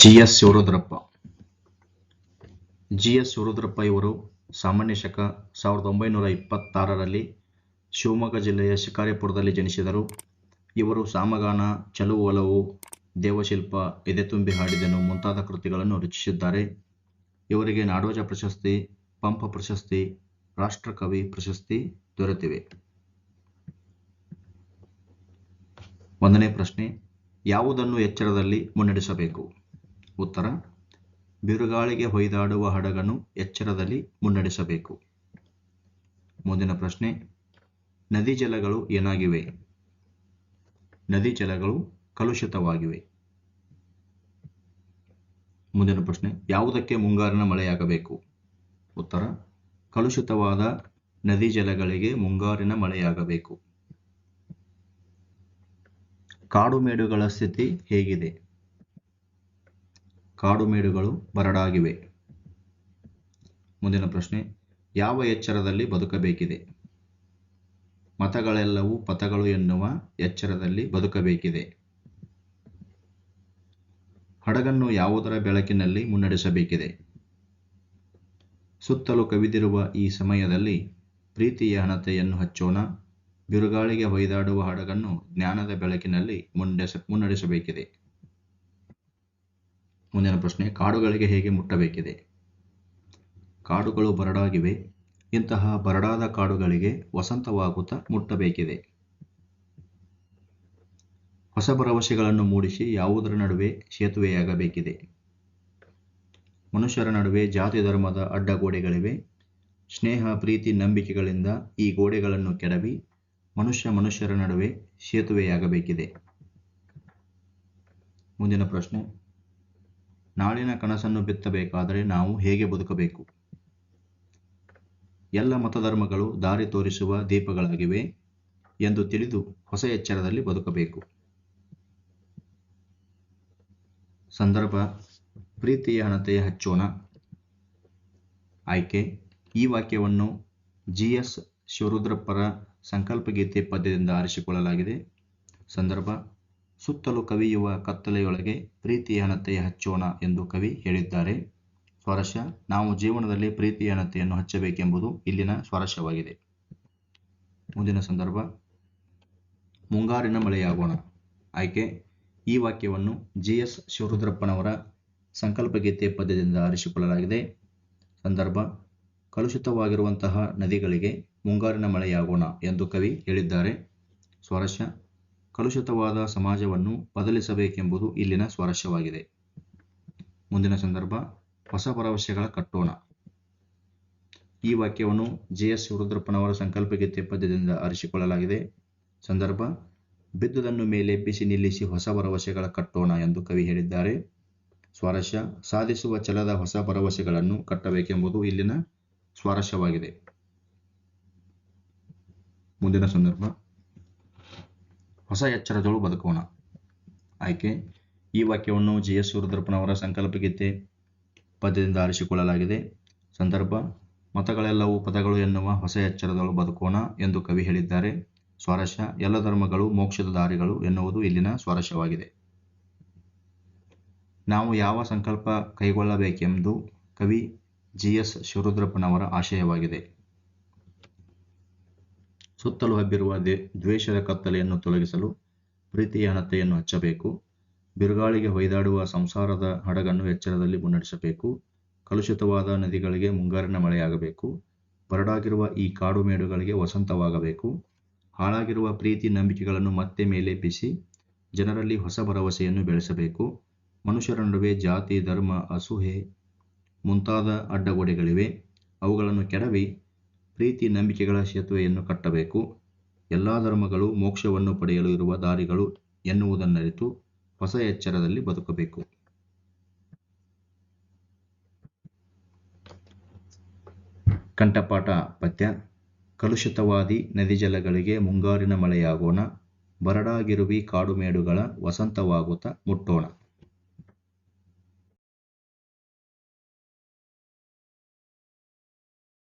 G S Shivarudrappa G S Shivarudrappa ಇವರು ಸಾಮಾನ್ಯ ಶಕ ಸಾವಿರದ ಒಂಬೈನೂರ ಇಪ್ಪತ್ತಾರರಲ್ಲಿ ಶಿವಮೊಗ್ಗ ಜಿಲ್ಲೆಯ ಶಿಕಾರಿಪುರದಲ್ಲಿ ಜನಿಸಿದರು. ಇವರು ಸಾಮಗಾನ ಚಲುವು ಒಲವು, ದೇವಶಿಲ್ಪ ಎದೆತುಂಬಿ ಹಾಡಿದನು ಮುಂತಾದ ಕೃತಿಗಳನ್ನು ರಚಿಸಿದ್ದಾರೆ. ಇವರಿಗೆ ನಾಡೋಜ ಪ್ರಶಸ್ತಿ, ಪಂಪ ಪ್ರಶಸ್ತಿ, ರಾಷ್ಟ್ರಕವಿ ಪ್ರಶಸ್ತಿ ದೊರೆತಿವೆ. ಒಂದನೇ ಪ್ರಶ್ನೆ, ಯಾವುದನ್ನು ಎಚ್ಚರದಲ್ಲಿ ಮುನ್ನಡೆಸಬೇಕು? ಉತ್ತರ, ಬಿರುಗಾಳಿಗೆ ಹೊಯ್ದಾಡುವ ಹಡಗನ್ನು ಎಚ್ಚರದಲ್ಲಿ ಮುನ್ನಡೆಸಬೇಕು. ಮುಂದಿನ ಪ್ರಶ್ನೆ, ನದಿ ಜಲಗಳು ಏನಾಗಿವೆ? ನದಿ ಜಲಗಳು ಕಲುಷಿತವಾಗಿವೆ. ಮುಂದಿನ ಪ್ರಶ್ನೆ, ಯಾವುದಕ್ಕೆ ಮುಂಗಾರಿನ ಮಳೆಯಾಗಬೇಕು? ಉತ್ತರ, ಕಲುಷಿತವಾದ ನದಿ ಜಲಗಳಿಗೆ ಮುಂಗಾರಿನ ಮಳೆಯಾಗಬೇಕು. ಕಾಡು ಮೇಡುಗಳ ಸ್ಥಿತಿ ಹೇಗಿದೆ? ಕಾಡು ಮೇಡುಗಳು ಬರಡಾಗಿವೆ. ಮುಂದಿನ ಪ್ರಶ್ನೆ, ಯಾವ ಎಚ್ಚರದಲ್ಲಿ ಬದುಕಬೇಕಿದೆ? ಮತಗಳೆಲ್ಲವೂ ಪಥಗಳು ಎನ್ನುವ ಎಚ್ಚರದಲ್ಲಿ ಬದುಕಬೇಕಿದೆ. ಹಡಗನ್ನು ಯಾವುದರ ಬೆಳಕಿನಲ್ಲಿ ಮುನ್ನಡೆಸಬೇಕಿದೆ? ಸುತ್ತಲೂ ಕವಿದಿರುವ ಈ ಸಮಯದಲ್ಲಿ ಪ್ರೀತಿಯ ಹಣತೆಯನ್ನು ಹಚ್ಚೋಣ, ಬಿರುಗಾಳಿಗೆ ಹೊಯ್ದಾಡುವ ಹಡಗನ್ನು ಜ್ಞಾನದ ಬೆಳಕಿನಲ್ಲಿ ಮುನ್ನಡೆಸ ಮುನ್ನಡೆಸಬೇಕಿದೆ. ಮುಂದಿನ ಪ್ರಶ್ನೆ, ಕಾಡುಗಳಿಗೆ ಹೇಗೆ ಮುಟ್ಟಬೇಕಿದೆ? ಕಾಡುಗಳು ಬರಡಾಗಿವೆ, ಇಂತಹ ಬರಡಾದ ಕಾಡುಗಳಿಗೆ ವಸಂತವಾಗುತ್ತಾ ಮುಟ್ಟಬೇಕಿದೆ? ಹೊಸ ಭರವಸೆಗಳನ್ನು ಮೂಡಿಸಿ ಯಾವುದರ ನಡುವೆ ಸೇತುವೆಯಾಗಬೇಕಿದೆ? ಮನುಷ್ಯರ ನಡುವೆ ಜಾತಿ ಧರ್ಮದ ಅಡ್ಡಗೋಡೆಗಳಿವೆ, ಸ್ನೇಹ, ಪ್ರೀತಿ, ನಂಬಿಕೆಗಳಿಂದ ಈ ಗೋಡೆಗಳನ್ನು ಕೆಡವಿ ಮನುಷ್ಯ ಮನುಷ್ಯರ ನಡುವೆ ಸೇತುವೆಯಾಗಬೇಕಿದೆ. ಮುಂದಿನ ಪ್ರಶ್ನೆ ನಾಳಿನ ಕನಸನ್ನು ಬಿತ್ತಬೇಕಾದರೆ ನಾವು ಹೇಗೆ ಬದುಕಬೇಕು? ಎಲ್ಲ ಮತಧರ್ಮಗಳು ದಾರಿ ತೋರಿಸುವ ದೀಪಗಳಾಗಿವೆ ಎಂದು ತಿಳಿದು ಹೊಸ ಎಚ್ಚರದಲ್ಲಿ ಬದುಕಬೇಕು. ಸಂದರ್ಭ, ಪ್ರೀತಿಯ ಹಣತೆಯ ಹಚ್ಚೋಣ. ಆಯ್ಕೆ, ಈ ವಾಕ್ಯವನ್ನು ಜಿ ಎಸ್ ಶಿವರುದ್ರಪ್ಪರ ಸಂಕಲ್ಪಗೀತೆ ಪದ್ಯದಿಂದ ಆರಿಸಿಕೊಳ್ಳಲಾಗಿದೆ. ಸಂದರ್ಭ ಸುತ್ತಲೂ ಕವಿಯುವ ಕತ್ತಲೆಯೊಳಗೆ ಪ್ರೀತಿಯ ಹಣತೆಯ ಹಚ್ಚೋಣ ಎಂದು ಕವಿ ಹೇಳಿದ್ದಾರೆ. ಸ್ವರಶ, ನಾವು ಜೀವನದಲ್ಲಿ ಪ್ರೀತಿಯ ಹಣತೆಯನ್ನು ಹಚ್ಚಬೇಕೆಂಬುದು ಇಲ್ಲಿನ ಸ್ವರಶವಾಗಿದೆ. ಮುಂದಿನ ಸಂದರ್ಭ, ಮುಂಗಾರಿನ ಮಳೆಯಾಗೋಣ. ಆಯ್ಕೆ, ಈ ವಾಕ್ಯವನ್ನು ಜಿ ಎಸ್ ಶಿವರುದ್ರಪ್ಪನವರ ಸಂಕಲ್ಪಗೀತೆ ಪದ್ಯದಿಂದ ಆರಿಸಿಕೊಳ್ಳಲಾಗಿದೆ. ಸಂದರ್ಭ, ಕಲುಷಿತವಾಗಿರುವಂತಹ ನದಿಗಳಿಗೆ ಮುಂಗಾರಿನ ಮಳೆಯಾಗೋಣ ಎಂದು ಕವಿ ಹೇಳಿದ್ದಾರೆ. ಸ್ವಾರಸ್ಯ ಕಲುಷಿತವಾದ ಸಮಾಜವನ್ನು ಬದಲಿಸಬೇಕೆಂಬುದು ಇಲ್ಲಿನ ಸ್ವಾರಸ್ಯವಾಗಿದೆ. ಮುಂದಿನ ಸಂದರ್ಭ, ಹೊಸ ಭರವಸೆಗಳ ಕಟ್ಟೋಣ. ಈ ವಾಕ್ಯವನ್ನು ಜೆ ಎಸ್ ರುದ್ರಪ್ಪನವರ ಸಂಕಲ್ಪಗೀತೆ ಪದ್ಯದಿಂದ ಅರಿಸಿಕೊಳ್ಳಲಾಗಿದೆ ಸಂದರ್ಭ, ಬಿದ್ದುದನ್ನು ಮೇಲೆಬ್ಬಿಸಿ ನಿಲ್ಲಿಸಿ ಹೊಸ ಭರವಸೆಗಳ ಕಟ್ಟೋಣ ಎಂದು ಕವಿ ಹೇಳಿದ್ದಾರೆ. ಸ್ವಾರಸ್ಯ, ಸಾಧಿಸುವ ಛಲದ ಹೊಸ ಭರವಸೆಗಳನ್ನು ಕಟ್ಟಬೇಕೆಂಬುದು ಇಲ್ಲಿನ ಸ್ವಾರಸ್ಯವಾಗಿದೆ. ಮುಂದಿನ ಸಂದರ್ಭ. ಹೊಸ ಎಚ್ಚರದಳು ಬದುಕೋಣ. ಆಯ್ಕೆ? ಈ ವಾಕ್ಯವನ್ನು ಜಿ ಎಸ್ ಶಿವರುದ್ರಪ್ಪನವರ ಸಂಕಲ್ಪಗೀತೆ ಪದ್ಯದಿಂದ ಆರಿಸಿಕೊಳ್ಳಲಾಗಿದೆ. ಸಂದರ್ಭ, ಮತಗಳೆಲ್ಲವೂ ಪದಗಳು ಎನ್ನುವ ಹೊಸ ಎಚ್ಚರದಳು ಬದುಕೋಣ ಎಂದು ಕವಿ ಹೇಳಿದ್ದಾರೆ. ಸ್ವಾರಸ್ಯ ಎಲ್ಲ ಧರ್ಮಗಳು ಮೋಕ್ಷದ ದಾರಿಗಳು ಎನ್ನುವುದು ಇಲ್ಲಿನ ಸ್ವಾರಸ್ಯವಾಗಿದೆ ನಾವು ಯಾವ ಸಂಕಲ್ಪ ಕೈಗೊಳ್ಳಬೇಕೆಂದು ಕವಿ ಜಿ ಎಸ್ ಶಿವರುದ್ರಪ್ಪನವರ ಆಶಯವಾಗಿದೆ. ಸುತ್ತಲೂ ಹಬ್ಬಿರುವ ದ್ವೇಷದ ಕತ್ತಲೆಯನ್ನು ತೊಲಗಿಸಲು ಪ್ರೀತಿಯ ಹಣತೆಯನ್ನು ಹಚ್ಚಬೇಕು. ಬಿರುಗಾಳಿಗೆ ಹೊಯ್ದಾಡುವ ಸಂಸಾರದ ಹಡಗನ್ನು ಎಚ್ಚರದಲ್ಲಿ ಮುನ್ನಡೆಸಬೇಕು. ಕಲುಷಿತವಾದ ನದಿಗಳಿಗೆ ಮುಂಗಾರಿನ ಮಳೆಯಾಗಬೇಕು. ಬರಡಾಗಿರುವ ಈ ಕಾಡು ಮೇಡುಗಳಿಗೆ ವಸಂತವಾಗಬೇಕು. ಹಾಳಾಗಿರುವ ಪ್ರೀತಿ ನಂಬಿಕೆಗಳನ್ನು ಮತ್ತೆ ಮೇಲೆಬ್ಬಿಸಿ ಜನರಲ್ಲಿ ಹೊಸ ಭರವಸೆಯನ್ನು ಬೆಳೆಸಬೇಕು. ಮನುಷ್ಯರ ನಡುವೆ ಜಾತಿ, ಧರ್ಮ ಅಸೂಹೆ ಮುಂತಾದ ಅಡ್ಡಗೋಡೆಗಳಿವೆ. ಅವುಗಳನ್ನು ಕೆಡವಿ ಪ್ರೀತಿ, ನಂಬಿಕೆಗಳ ಸೇತುವೆಯನ್ನು ಕಟ್ಟಬೇಕು. ಎಲ್ಲ ಧರ್ಮಗಳು ಮೋಕ್ಷವನ್ನು ಪಡೆಯಲು ಇರುವ ದಾರಿಗಳು ಎನ್ನುವುದನ್ನರಿತು ಹೊಸ ಎಚ್ಚರದಲ್ಲಿ ಬದುಕಬೇಕು. ಕಂಠಪಾಠ ಪದ್ಯ. ಕಲುಷಿತವಾದಿ ನದಿ ಜಲಗಳಿಗೆ ಮುಂಗಾರಿನ ಮಳೆಯಾಗೋಣ. ಬರಡಾಗಿರುವಿ ಕಾಡುಮೇಡುಗಳ ವಸಂತವಾಗುತ್ತ ಮುಟ್ಟೋಣ.